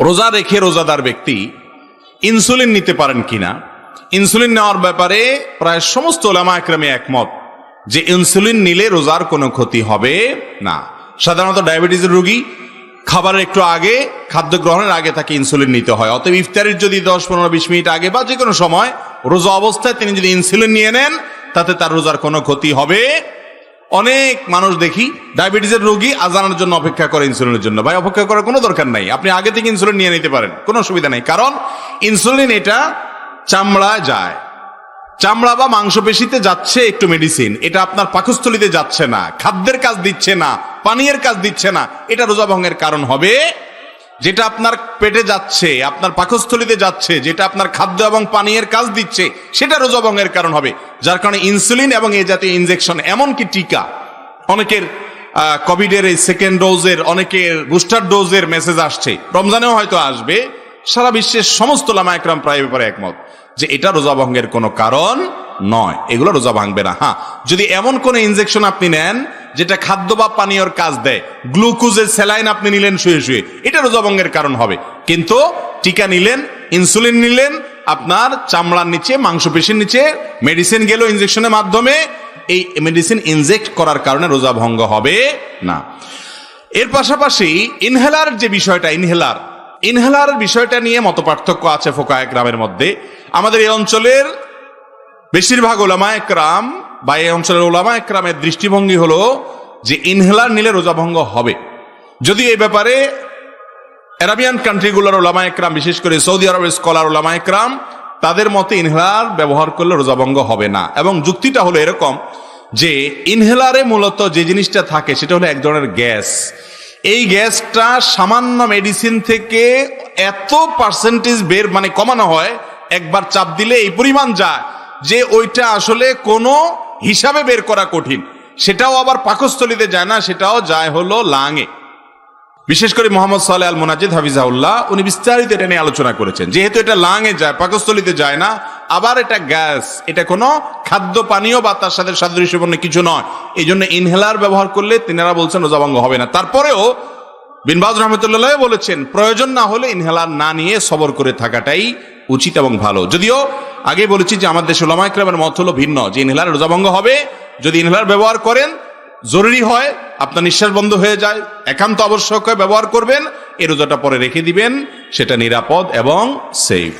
রোজা রেখে রোজাদার ব্যক্তি ইনসুলিন নিতে পারেন কিনা? ইনসুলিন নেওয়ার ব্যাপারে প্রায় সমস্ত ওলামা একরামে একমত যে ইনসুলিন নিলে রোজার কোনো ক্ষতি হবে না। সাধারণত ডায়াবেটিসের রোগী খাবারের একটু আগে, খাদ্য গ্রহণের আগে তাকে ইনসুলিন নিতে হয়। অতএব ইফতারির যদি দশ, পনেরো, বিশ মিনিট আগে বা যে কোনো সময় রোজা অবস্থায় তিনি যদি ইনসুলিন নিয়ে নেন, তাতে তার রোজার কোনো ক্ষতি হবে অনেক মানুষ দেখি ডায়াবেটিসের রোগী আজানের জন্য অপেক্ষা করে ইনসুলিনের জন্য। ভাই, অপেক্ষা করার কোনো দরকার নাই। আপনি আগে থেকে ইনসুলিন নিয়ে নিতে পারেন, কোনো অসুবিধা নেই। কারণ ইনসুলিন এটা চামড়ায় যায়। চামড়া বা মাংসপেশিতে যাচ্ছে একটু মেডিসিন এটা আপনার পাকস্থলিতে যাচ্ছে না, খাদ্যের কাজ দিচ্ছে না, পানীয়ের কাজ দিচ্ছে না। এটা রোজা ভঙ্গের কারণ হবে যেটা আপনার পেটে যাচ্ছে, আপনার পাকস্থলিতে যাচ্ছে, যেটা আপনার খাদ্য এবং পানীয়ের কাজ দিচ্ছে, সেটা রোজা ভঙ্গের কারণ হবে। যার কারণে ইনসুলিন এবং এই জাতীয় ইনজেকশন এমনকি টিকা। অনেকের কোভিডের এই সেকেন্ড ডোজের অনেকের বুস্টার ডোজের মেসেজ আসছে। রমজানেও হয়তো আসবে। সারা বিশ্বের সমস্ত লামা একরাম প্রায় ব্যাপারে একমত যে এটা রোজা ভঙ্গের কোনো কারণ নয়। এগুলো রোজা ভাঙবে না। হ্যাঁ যদি এমন কোন ইনজেকশন আপনি নেন, যেটা খাদ্য বা পানীয়র কাজ দেয় গ্লুকোজের স্যালাইন আপনি নিলেন শুয়ে শুয়ে, এটা রোজা ভঙ্গের কারণ হবে। কিন্তু টিকা নিলেন ইনসুলিন নিলেন আপনার চামড়ার নিচে, মাংসপেশির নিচে মেডিসিন গেল ইনজেকশনের মাধ্যমে, এই মেডিসিন ইনজেক্ট করার কারণে রোজা ভঙ্গ হবে না। এর পাশাপাশি ইনহেলার যে বিষয়টা ইনহেলার ইনহেলার বিষয়টা নিয়ে মত পার্থক্য আছে ফোকা গ্রামের মধ্যে। আমাদের এই অঞ্চলের বেশিরভাগ ওলামা একরাম বা এই অঞ্চলের ওলামা একরামের দৃষ্টিভঙ্গি হলো যে ইনহেলার নিলে রোজা ভঙ্গ হবে। যদি এই ব্যাপারে অ্যারাবিয়ান কান্ট্রিগুলোর ওলামা একরাম, বিশেষ করে সৌদি আরবের স্কলার ওলামা একরাম, তাদের মতে ইনহেলার ব্যবহার করলে রোজাভঙ্গ হবে না। এবং যুক্তিটা হলো এরকম যে, ইনহেলারে মূলত যে জিনিসটা থাকে সেটা হলো এক ধরনের গ্যাস। এই গ্যাসটা সামান্য মেডিসিন থেকে এত পার্সেন্টেজ বের মানে কমানো হয়, একবার চাপ দিলে এই পরিমাণ যায় যে ওইটা আসলে কোনো হিসাবে বের করা কঠিন। সেটাও আবার পাকস্থলিতে যায় না, সেটাও যায় হলো লাঙে। বিশেষ করে মোহাম্মদ সালে আল মোনাজিদ হাফিজাউল্লাহ উনি বিস্তারিত এটা নিয়ে আলোচনা করেছেন। যেহেতু এটা লাঙে যায়, পাকস্থলিতে যায় না, আবার এটা গ্যাস, এটা কোনো খাদ্য পানীয় বা তার সাথে সাদৃশ্যপূর্ণ কিছু নয়। এই জন্য ইনহেলার ব্যবহার করলে তিনারা বলছেন রোজাভঙ্গ হবে না। তারপরেও বিনবাজ রহমতুল্লাহ বলেছেন, প্রয়োজন না হলে ইনহেলার না নিয়ে সবর করে থাকাটাই উচিত এবং ভালো। যদিও আগে বলেছি যে আমাদের দেশে ওলামাইক্রামের মত হলো ভিন্ন, যে ইনহেলার রোজাভঙ্গ হবে, যদি ইনহেলার ব্যবহার করেন জরুরি হয়, আপনার নিঃশ্বাস বন্ধ হয়ে যায়, একান্ত আবশ্যক হয়, ব্যবহার করবেন এ রোজাটা পরে রেখে দিবেন, সেটা নিরাপদ এবং সেফ